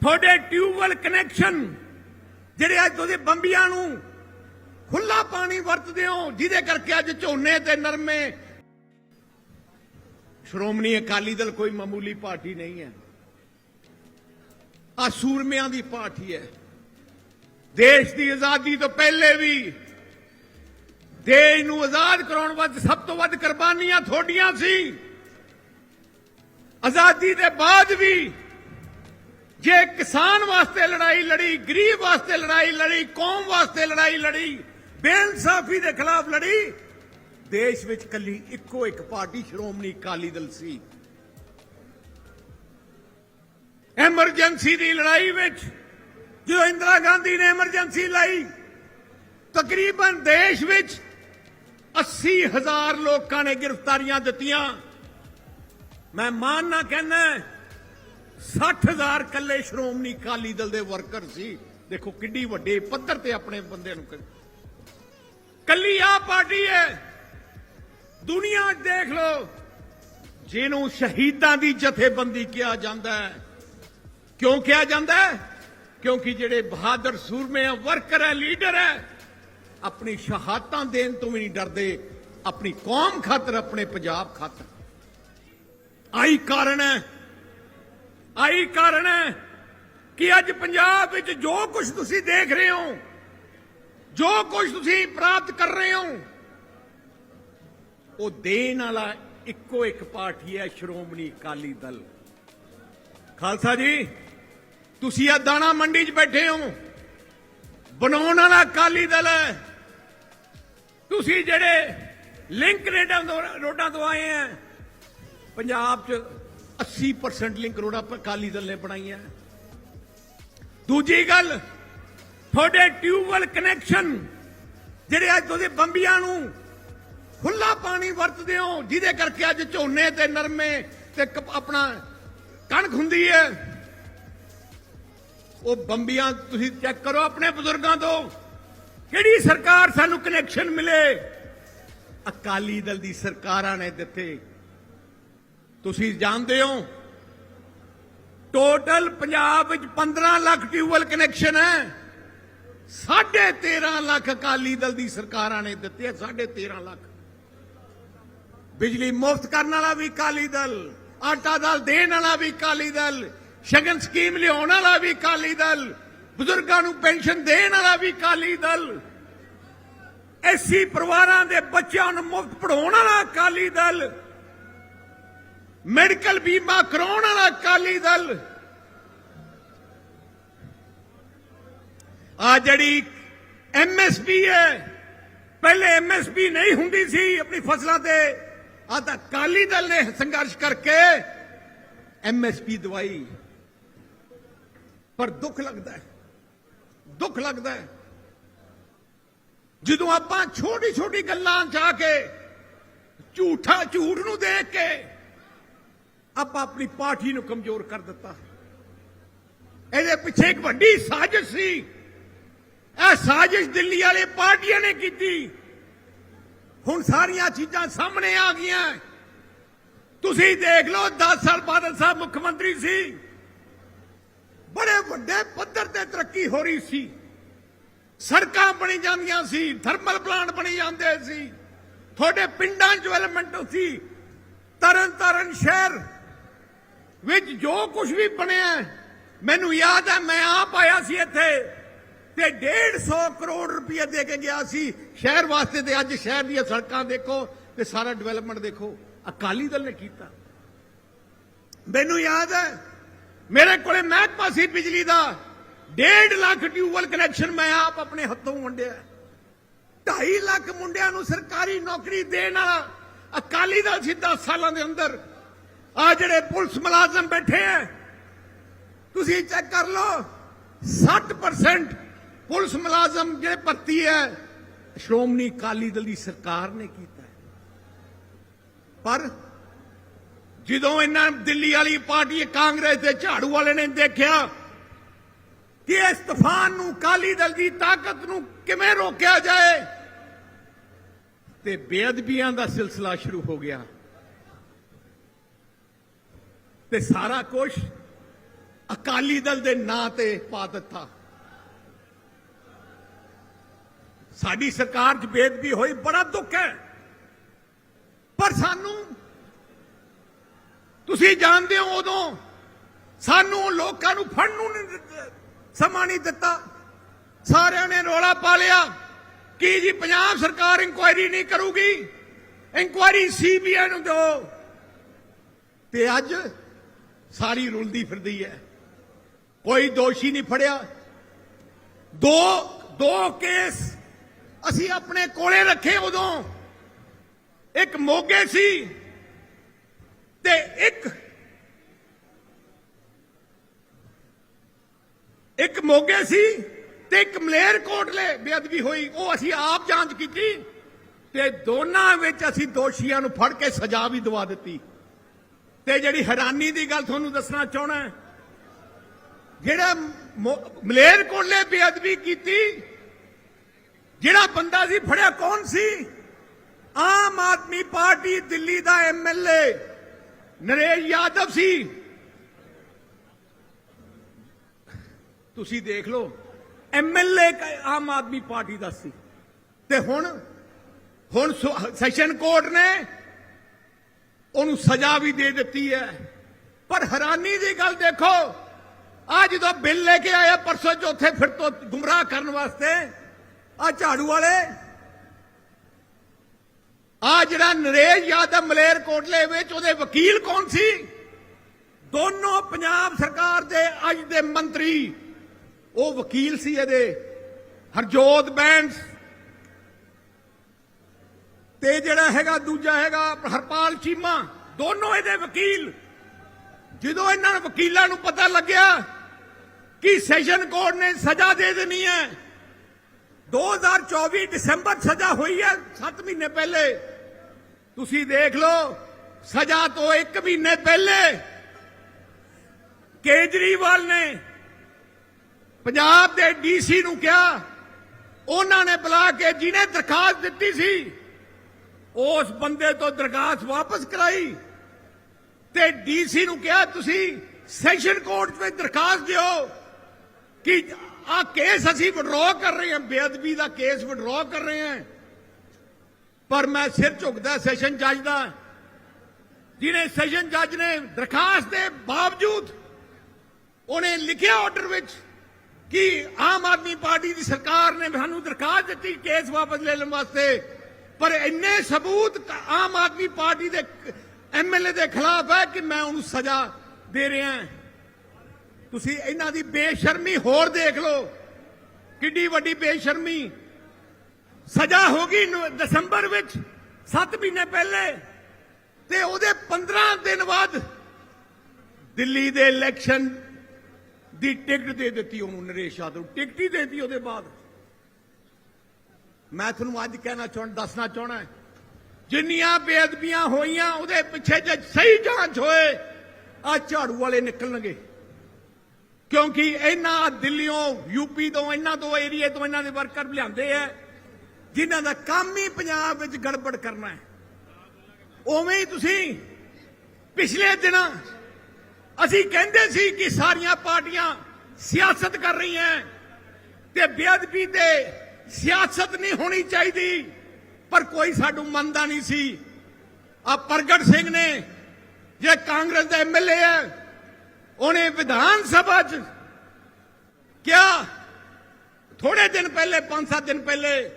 ਤੁਹਾਡੇ tubewell connection ਜਿਹੜੇ ਅੱਜ ਤੁਸੀਂ ਬੰਬੀਆਂ ਨੂੰ ਖੁੱਲਾ ਪਾਣੀ ਵਰਤਦੇ ਹੋ, ਜਿਹਦੇ ਕਰਕੇ ਅੱਜ ਝੋਨੇ ਤੇ ਨਰਮੇ। ਸ਼੍ਰੋਮਣੀ ਅਕਾਲੀ ਦਲ ਕੋਈ ਮਾਮੂਲੀ ਪਾਰਟੀ ਨਹੀਂ ਹੈ। ਆ ਸੂਰਮਿਆਂ ਦੀ ਪਾਰਟੀ ਹੈ। ਦੇਸ਼ ਦੀ ਆਜ਼ਾਦੀ ਤੋਂ ਪਹਿਲੇ ਵੀ ਦੇਸ਼ ਨੂੰ ਆਜ਼ਾਦ ਕਰਾਉਣ ਵਾਸਤੇ ਸਭ ਤੋਂ ਵੱਧ ਕੁਰਬਾਨੀਆਂ ਤੁਹਾਡੀਆਂ ਸੀ। ਆਜ਼ਾਦੀ ਦੇ ਬਾਅਦ ਵੀ ਜੇ ਕਿਸਾਨ ਵਾਸਤੇ ਲੜਾਈ ਲੜੀ, ਗਰੀਬ ਵਾਸਤੇ ਲੜਾਈ ਲੜੀ, ਕੌਮ ਵਾਸਤੇ ਲੜਾਈ ਲੜੀ, ਬੇਇਨਸਾਫੀ ਦੇ ਖਿਲਾਫ ਲੜੀ, ਦੇਸ਼ ਵਿੱਚ ਕੱਲੀ ਇੱਕੋ ਇੱਕ ਪਾਰਟੀ ਸ਼੍ਰੋਮਣੀ ਅਕਾਲੀ ਦਲ ਸੀ। ਐਮਰਜੈਂਸੀ ਦੀ ਲੜਾਈ ਵਿੱਚ ਜਦੋਂ ਇੰਦਰਾ ਗਾਂਧੀ ਨੇ ਐਮਰਜੈਂਸੀ ਲਾਈ, ਤਕਰੀਬਨ ਦੇਸ਼ ਵਿੱਚ 80000 ਲੋਕਾਂ ਨੇ ਗ੍ਰਿਫਤਾਰੀਆਂ ਦਿੱਤੀਆਂ। ਮੈਂ ਮਾਨਣਾ ਕਹਿੰਦਾ 60000 ਕੱਲੇ ਸ਼੍ਰੋਮਣੀ ਅਕਾਲੀ ਦਲ ਦੇ ਵਰਕਰ ਸੀ। ਦੇਖੋ ਕਿੱਡੀ ਵੱਡੇ ਪੱਧਰ ਤੇ ਆਪਣੇ ਬੰਦੇ ਨੂੰ ਕਰ- ਕੱਲੀ ਆ ਪਾਰਟੀ ਹੈ। ਦੁਨੀਆ ਦੇਖ ਲਓ, ਜਿਹਨੂੰ ਸ਼ਹੀਦਾਂ ਦੀ ਜਥੇਬੰਦੀ ਕਿਹਾ ਜਾਂਦਾ ਹੈ। ਕਿਉਂ ਕਿਹਾ ਜਾਂਦਾ ਹੈ? ਕਿਉਂਕਿ ਜਿਹੜੇ ਬਹਾਦਰ ਸੂਰਮੇ ਆ, ਵਰਕਰ ਹੈ, ਲੀਡਰ ਹੈ, ਆਪਣੀ ਸ਼ਹਾਦਤਾਂ ਦੇਣ ਤੋਂ ਵੀ ਨਹੀਂ ਡਰਦੇ। ਆਪਣੀ ਕੌਮ ਖਾਤਰ, ਆਪਣੇ ਪੰਜਾਬ ਖਾਤਰ। ਆਈ ਕਾਰਨ ਹੈ ਆਈ ਕਾਰਨ ਹੈ ਕਿ ਅੱਜ ਪੰਜਾਬ ਵਿੱਚ ਜੋ ਕੁਝ ਤੁਸੀਂ ਦੇਖ ਰਹੇ ਹੋ, ਜੋ ਕੁਝ ਤੁਸੀਂ ਪ੍ਰਾਪਤ ਕਰ ਰਹੇ ਹੋ, ਉਹ ਦੇਣ ਵਾਲਾ ਇੱਕੋ ਇੱਕ ਪਾਰਟੀ ਹੈ ਸ਼੍ਰੋਮਣੀ ਅਕਾਲੀ ਦਲ। ਖਾਲਸਾ ਜੀ, ਤੁਸੀਂ ਆ ਦਾਣਾ ਮੰਡੀ 'ਚ ਬੈਠੇ ਹੋ। ਬਣਾਉਣ ਵਾਲਾ ਅਕਾਲੀ ਦਲ ਹੈ। ਤੁਸੀਂ ਜਿਹੜੇ ਲਿੰਕ ਰੇਡਾਂ ਤੋਂ ਰੋਡਾਂ ਤੋਂ ਆਏ ਆ ਪੰਜਾਬ 'ਚ 80% ਲਿੰਕ ਰੋਡਾਂ ਪਰ ਅਕਾਲੀ ਦਲ ਨੇ ਬਣਾਈਆਂ ਦੂਜੀ ਗੱਲ, ਤੁਹਾਡੇ ਟਿਊਬਵੈਲ ਕਨੈਕਸ਼ਨ ਜਿਹੜੇ ਅੱਜ ਤੁਸੀਂ ਬੰਬੀਆਂ ਨੂੰ ਖੁੱਲਾ ਪਾਣੀ ਵਰਤਦੇ ਹੋ, ਜਿਹਦੇ ਕਰਕੇ ਅੱਜ ਝੋਨੇ ਤੇ ਨਰਮੇ ਤੇ ਆਪਣਾ ਕਣਕ ਹੁੰਦੀ ਹੈ, ਉਹ ਬੰਬੀਆਂ ਤੁਸੀਂ ਚੈੱਕ ਕਰੋ ਆਪਣੇ ਬਜ਼ੁਰਗਾਂ ਤੋਂ, ਕਿਹੜੀ ਸਰਕਾਰ ਸਾਨੂੰ ਕਨੈਕਸ਼ਨ ਮਿਲੇ? ਅਕਾਲੀ ਦਲ ਦੀ ਸਰਕਾਰਾਂ ਨੇ ਦਿੱਤੇ। ਤੁਸੀਂ ਜਾਣਦੇ ਹੋ? ਟੋਟਲ ਪੰਜਾਬ ਵਿੱਚ 15 ਲੱਖ ਟਿਊਬਵੈਲ ਕਨੈਕਸ਼ਨ ਹੈ। 13.5 ਲੱਖ ਅਕਾਲੀ ਦਲ ਦੀ ਸਰਕਾਰਾਂ ਨੇ ਦਿੱਤੇ 13.5 ਲੱਖ। ਬਿਜਲੀ ਮੁਫਤ ਕਰਨ ਵਾਲਾ ਵੀ ਅਕਾਲੀ ਦਲ, ਆਟਾ ਦਾਲ ਦੇਣ ਵਾਲਾ ਵੀ ਅਕਾਲੀ ਦਲ, ਸ਼ਗਨ ਸਕੀਮ ਲਿਆਉਣ ਵਾਲਾ ਵੀ ਅਕਾਲੀ ਦਲ, ਬਜ਼ੁਰਗਾਂ ਨੂੰ ਪੈਨਸ਼ਨ ਦੇਣ ਵਾਲਾ ਵੀ ਅਕਾਲੀ ਦਲ, ਐਸੀ ਪਰਿਵਾਰਾਂ ਦੇ ਬੱਚਿਆਂ ਨੂੰ ਮੁਫਤ ਪੜਾਉਣ ਵਾਲਾ ਅਕਾਲੀ ਦਲ ਮੈਡੀਕਲ ਬੀਮਾ ਕਰਾਉਣ ਵਾਲਾ ਅਕਾਲੀ ਦਲ ਆ ਜਿਹੜੀ ਐਮਐਸਪੀ ਹੈ ਪਹਿਲੇ ਐਮਐਸਪੀ ਨਹੀਂ ਹੁੰਦੀ ਸੀ ਆਪਣੀ ਫਸਲਾਂ ਤੇ ਆ ਤਾਂ ਅਕਾਲੀ ਦਲ ਨੇ ਸੰਘਰਸ਼ ਕਰਕੇ ਐਮਐਸਪੀ ਦਵਾਈ ਪਰ ਦੁੱਖ ਲੱਗਦਾ ਹੈ ਦੁੱਖ ਲੱਗਦਾ ਹੈ ਜਦੋਂ ਆਪਾਂ ਛੋਟੀ ਛੋਟੀ ਗੱਲਾਂ ਚ ਆ ਕੇ ਝੂਠਾ ਝੂਠ ਨੂੰ ਦੇਖ ਕੇ ਆਪਾਂ ਆਪਣੀ ਪਾਰਟੀ ਨੂੰ ਕਮਜ਼ੋਰ ਕਰ ਦਿੱਤਾ। ਇਹਦੇ ਪਿੱਛੇ ਇੱਕ ਵੱਡੀ ਸਾਜ਼ਿਸ਼ ਸੀ। ਇਹ ਸਾਜ਼ਿਸ਼ ਦਿੱਲੀ ਵਾਲੇ ਪਾਰਟੀਆਂ ਨੇ ਕੀਤੀ। ਹੁਣ ਸਾਰੀਆਂ ਚੀਜ਼ਾਂ ਸਾਹਮਣੇ ਆ ਗਈਆਂ। ਤੁਸੀਂ ਦੇਖ ਲਓ 10 ਸਾਲ ਬਾਦਲ ਸਾਹਿਬ ਮੁੱਖ ਮੰਤਰੀ ਸੀ। ਬੜੇ ਵੱਡੇ ਪੱਧਰ ਤੇ ਤਰੱਕੀ ਹੋ ਰਹੀ ਸੀ। ਸੜਕਾਂ ਬਣੀ ਜਾਂਦੀਆਂ ਸੀ, ਥਰਮਲ ਪਲਾਂਟ ਬਣੀ ਜਾਂਦੇ ਸੀ। ਤੁਹਾਡੇ ਪਿੰਡਾਂ 'ਚ ਡਿਵੈਲਪਮੈਂਟ ਸੀ। ਤਰਨ ਤਾਰਨ ਸ਼ਹਿਰ ਵਿੱਚ ਜੋ ਕੁਝ ਵੀ ਬਣਿਆ ਮੈਨੂੰ ਯਾਦ ਹੈ, ਮੈਂ ਆਪ ਆਇਆ ਸੀ ਇੱਥੇ ਤੇ 150 ਕਰੋੜ ਰੁਪਏ ਦੇ ਕੇ ਗਿਆ ਸੀ। ਸ਼ਹਿਰ ਵਾਸਤੇ ਤੇ ਅੱਜ ਸ਼ਹਿਰ ਦੀਆਂ ਸੜਕਾਂ ਦੇਖੋ ਤੇ ਸਾਰਾ ਡਿਵੈਲਪਮੈਂਟ ਦੇਖੋ। ਅਕਾਲੀ ਦਲ ਨੇ ਕੀਤਾ। ਮੈਨੂੰ ਯਾਦ ਹੈ, ਮੇਰੇ ਕੋਲੇ ਮਹਿਕਮਾ ਸੀ ਬਿਜਲੀ ਦਾ। 1.5 ਲੱਖ ਟਿਊਬਵੈਲ ਕਨੈਕਸ਼ਨ ਮੈਂ ਆਪ ਆਪਣੇ ਹੱਥੋਂ ਵੰਡਿਆ। 2.5 ਲੱਖ ਮੁੰਡਿਆਂ ਨੂੰ ਸਰਕਾਰੀ ਨੌਕਰੀ ਦੇਣ ਵਾਲਾ ਅਕਾਲੀ ਦਲ ਸੀ 10 ਸਾਲਾਂ ਦੇ ਅੰਦਰ। ਆ ਜਿਹੜੇ ਪੁਲਿਸ ਮੁਲਾਜ਼ਮ ਬੈਠੇ ਆ ਤੁਸੀਂ ਚੈੱਕ ਕਰ ਲਓ 60% ਪੁਲਿਸ ਮੁਲਾਜ਼ਮ ਜਿਹੜੇ ਭਰਤੀ ਹੈ ਸ਼੍ਰੋਮਣੀ ਅਕਾਲੀ ਦਲ ਦੀ ਸਰਕਾਰ ਨੇ ਕੀਤਾ ਪਰ ਜਦੋਂ ਇਹਨਾਂ ਦਿੱਲੀ ਵਾਲੀ ਪਾਰਟੀ ਕਾਂਗਰਸ ਦੇ ਝਾੜੂ ਵਾਲੇ ਨੇ ਦੇਖਿਆ ਕਿ ਇਸ ਤੂਫਾਨ ਨੂੰ ਅਕਾਲੀ ਦਲ ਦੀ ਤਾਕਤ ਨੂੰ ਕਿਵੇਂ ਰੋਕਿਆ ਜਾਏ, ਤੇ ਬੇਅਦਬੀਆਂ ਦਾ ਸਿਲਸਿਲਾ ਸ਼ੁਰੂ ਹੋ ਗਿਆ। ਤੇ ਸਾਰਾ ਕੁਝ ਅਕਾਲੀ ਦਲ ਦੇ ਨਾਂ ਤੇ ਪਾ ਦਿੱਤਾ। ਸਾਡੀ ਸਰਕਾਰ 'ਚ ਬੇਦਬੀ ਹੋਈ, ਬੜਾ ਦੁੱਖ ਹੈ। ਪਰ ਸਾਨੂੰ, ਤੁਸੀਂ ਜਾਣਦੇ ਹੋ ਉਦੋਂ ਸਾਨੂੰ ਲੋਕਾਂ ਨੂੰ ਫੜਨ ਨੂੰ ਨਹੀਂ ਸਮਾਂ ਨਹੀਂ ਦਿੱਤਾ। ਸਾਰਿਆਂ ਨੇ ਰੋਲਾ ਪਾ ਲਿਆ। ਕਿ ਜੀ, ਪੰਜਾਬ ਸਰਕਾਰ ਇਨਕੁਆਇਰੀ ਨਹੀਂ ਕਰੂਗੀ? ਇਨਕੁਆਇਰੀ ਸੀਬੀਆਈ ਨੂੰ ਦਿਓ। ਤੇ ਅੱਜ ਸਾਰੀ ਰੁਲਦੀ ਫਿਰਦੀ ਹੈ ਕੋਈ ਦੋਸ਼ੀ ਨਹੀਂ ਫੜਿਆ। ਦੋ ਦੋ ਕੇਸ ਅਸੀਂ ਆਪਣੇ ਕੋਲੇ ਰੱਖੇ ਉਦੋਂ। ਇੱਕ ਮੋਗੇ ਸੀ ਤੇ ਇੱਕ ਇੱਕ ਮੋਗੇ ਸੀ ਤੇ ਇੱਕ ਮਲੇਰ ਕੋਟਲੇ ਬੇਅਦਬੀ ਹੋਈ। ਉਹ ਅਸੀਂ ਆਪ ਜਾਂਚ ਕੀਤੀ ਤੇ ਦੋਨਾਂ ਵਿੱਚ ਅਸੀਂ ਦੋਸ਼ੀਆਂ ਨੂੰ ਫੜ ਕੇ ਸਜ਼ਾ ਵੀ ਦਵਾ ਦਿੱਤੀ। ਤੇ ਜਿਹੜੀ ਹੈਰਾਨੀ ਦੀ ਗੱਲ ਤੁਹਾਨੂੰ ਦੱਸਣਾ ਚਾਹਣਾ ਜਿਹੜਾ ਮੋ- ਮਲੇਰ ਕੋਟਲੇ ਬੇਅਦਬੀ ਕੀਤੀ, ਜਿਹੜਾ ਬੰਦਾ ਸੀ, ਫੜਿਆ ਕੌਣ ਸੀ? ਆਮ ਆਦਮੀ ਪਾਰਟੀ ਦਿੱਲੀ ਦਾ ਐਮਐਲਏ ਨਰੇਸ਼ ਯਾਦਵ ਸੀ। ਤੁਸੀਂ ਦੇਖ ਲਓ ਐਮਐਲਏ ਆਮ ਆਦਮੀ ਪਾਰਟੀ ਦਾ ਸੀ। ਤੇ ਹੁਣ ਹੁਣ ਸੈਸ਼ਨ ਕੋਰਟ ਨੇ ਉਹਨੂੰ ਸਜ਼ਾ ਵੀ ਦੇ ਦਿੱਤੀ ਹੈ। ਪਰ ਹੈਰਾਨੀ ਦੀ ਗੱਲ ਦੇਖੋ ਆ ਜਦੋਂ ਬਿੱਲ ਲੈ ਕੇ ਆਇਆ ਪਰਸੋਂ ਚੌਥੇ ਫਿਰ ਤੋਂ ਗੁੰਮਰਾਹ ਕਰਨ ਵਾਸਤੇ ਆ ਝਾੜੂ ਵਾਲੇ ਆ ਜਿਹੜਾ ਨਰੇਸ਼ ਯਾਦਵ ਮਲੇਰ ਕੋਟਲੇ ਵਿੱਚ ਉਹਦੇ ਵਕੀਲ ਕੌਣ ਸੀ? ਦੋਨੋਂ ਪੰਜਾਬ ਸਰਕਾਰ ਦੇ ਅੱਜ ਦੇ ਮੰਤਰੀ, ਉਹ ਵਕੀਲ ਸੀ ਇਹਦੇ, ਹਰਜੋਤ ਬੈਂਸ ਤੇ ਜਿਹੜਾ ਹੈਗਾ ਦੂਜਾ ਹੈਗਾ ਹਰਪਾਲ ਚੀਮਾ, ਦੋਨੋਂ ਇਹਦੇ ਵਕੀਲ। ਜਦੋਂ ਇਹਨਾਂ ਨੂੰ ਵਕੀਲਾਂ ਨੂੰ ਪਤਾ ਲੱਗਿਆ ਕਿ ਸੈਸ਼ਨ ਕੋਰਟ ਨੇ ਸਜ਼ਾ ਦੇ ਦੇਣੀ ਹੈ 2024 ਦਸੰਬਰ ਸਜ਼ਾ ਹੋਈ ਹੈ 7 ਮਹੀਨੇ ਪਹਿਲੇ। ਤੁਸੀਂ ਦੇਖ ਲਓ, ਸਜ਼ਾ ਤੋਂ 1 ਮਹੀਨੇ ਪਹਿਲੇ ਕੇਜਰੀਵਾਲ ਨੇ ਪੰਜਾਬ ਦੇ ਡੀਸੀ ਨੂੰ ਕਿਹਾ, ਉਹਨਾਂ ਨੇ ਬੁਲਾ ਕੇ ਜਿਹਨੇ ਦਰਖਾਸਤ ਦਿੱਤੀ ਸੀ ਉਸ ਬੰਦੇ ਤੋਂ ਦਰਖਾਸਤ ਵਾਪਸ ਕਰਾਈ। ਤੇ ਡੀਸੀ ਨੂੰ ਕਿਹਾ, ਤੁਸੀਂ ਸੈਸ਼ਨ ਕੋਰਟ ਵਿੱਚ ਦਰਖਾਸਤ ਦਿਓ ਕਿ ਆ ਕੇਸ ਅਸੀਂ ਵਿਡਰਾਅ ਕਰ ਰਹੇ ਹਾਂ, ਬੇਅਦਬੀ ਦਾ ਕੇਸ ਵਿਡਰਾਅ ਕਰ ਰਹੇ ਹਾਂ। ਪਰ ਮੈਂ ਸਿਰ ਝੁਕਦਾ, ਸੈਸ਼ਨ ਜੱਜ ਦਾ। ਜਿਹਨੇ ਸੈਸ਼ਨ ਜੱਜ ਨੇ ਦਰਖਾਸਤ ਦੇ ਬਾਵਜੂਦ ਉਹਨੇ ਲਿਖਿਆ ਆਰਡਰ ਵਿੱਚ ਕਿ ਆਮ ਆਦਮੀ ਪਾਰਟੀ ਦੀ ਸਰਕਾਰ ਨੇ ਸਾਨੂੰ ਦਰਖਾਸਤ ਦਿੱਤੀ, ਕੇਸ ਵਾਪਸ ਲੈ ਲੈਣ ਵਾਸਤੇ। ਪਰ ਇੰਨੇ ਸਬੂਤ ਆਮ ਆਦਮੀ ਪਾਰਟੀ ਦੇ ਐਮਐਲਏ ਦੇ ਖਿਲਾਫ ਹੈ ਕਿ ਮੈਂ ਉਹਨੂੰ ਸਜ਼ਾ ਦੇ ਰਿਹਾ ਤੁਸੀਂ ਇਹਨਾਂ ਦੀ ਬੇਸ਼ਰਮੀ ਹੋਰ ਦੇਖ ਲਓ। ਕਿੰਨੀ ਵੱਡੀ ਬੇਸ਼ਰਮੀ। ਸਜ਼ਾ ਹੋ ਗਈ ਦਸੰਬਰ ਵਿੱਚ 7 ਮਹੀਨੇ ਪਹਿਲੇ। ਤੇ ਉਹਦੇ 15 ਦਿਨ ਬਾਅਦ ਦਿੱਲੀ ਦੇ ਇਲੈਕਸ਼ਨ ਦੀ ਟਿਕਟ ਦੇ ਦਿੱਤੀ ਉਹਨੂੰ ਨਰੇਸ਼ ਯਾਦਵ। ਟਿਕਟ ਹੀ ਦੇ ਦਿੱਤੀ ਉਹਦੇ ਬਾਅਦ। ਮੈਂ ਤੁਹਾਨੂੰ ਅੱਜ ਕਹਿਣਾ ਚਾਹੁੰਦਾ, ਦੱਸਣਾ ਚਾਹਣਾ ਜਿੰਨੀਆਂ ਬੇਅਦਬੀਆਂ ਹੋਈਆਂ, ਉਹਦੇ ਪਿੱਛੇ ਜੇ ਸਹੀ ਜਾਂਚ ਹੋਏ ਆ ਝਾੜੂ ਵਾਲੇ ਨਿਕਲਣਗੇ। ਕਿਉਂਕਿ ਇਹਨਾਂ ਦਿੱਲੀੋਂ, ਯੂਪੀ ਤੋਂ, ਇਹਨਾਂ ਤੋਂ ਏਰੀਏ ਤੋਂ ਇਹਨਾਂ ਦੇ ਵਰਕਰ ਲਿਆਂਦੇ ਆ, ਜਿਨ੍ਹਾਂ ਦਾ ਕੰਮ ਹੀ ਪੰਜਾਬ ਵਿੱਚ ਗੜਬੜ ਕਰਨਾ ਹੈ। ਉਵੇਂ ਹੀ ਤੁਸੀਂ ਪਿਛਲੇ ਦਿਨਾਂ ਅਸੀਂ ਕਹਿੰਦੇ ਸੀ ਕਿ ਸਾਰੀਆਂ ਪਾਰਟੀਆਂ ਸਿਆਸਤ ਕਰ ਰਹੀਆਂ ਤੇ ਬੇਅਦਬੀ ਤੇ ਸਿਆਸਤ ਨਹੀਂ ਹੋਣੀ ਚਾਹੀਦੀ। ਪਰ ਕੋਈ ਸਾਡੂ ਮੰਨਦਾ ਨਹੀਂ ਸੀ। ਆ ਪ੍ਰਗਟ ਸਿੰਘ ਨੇ, ਜੇ ਕਾਂਗਰਸ ਦਾ ਐਮਐਲਏ ਹੈ, ਉਹਨੇ ਵਿਧਾਨ ਸਭਾ 'ਚ ਕਿਹਾ ਥੋੜੇ ਦਿਨ ਪਹਿਲੇ 5-7 ਦਿਨ ਪਹਿਲੇ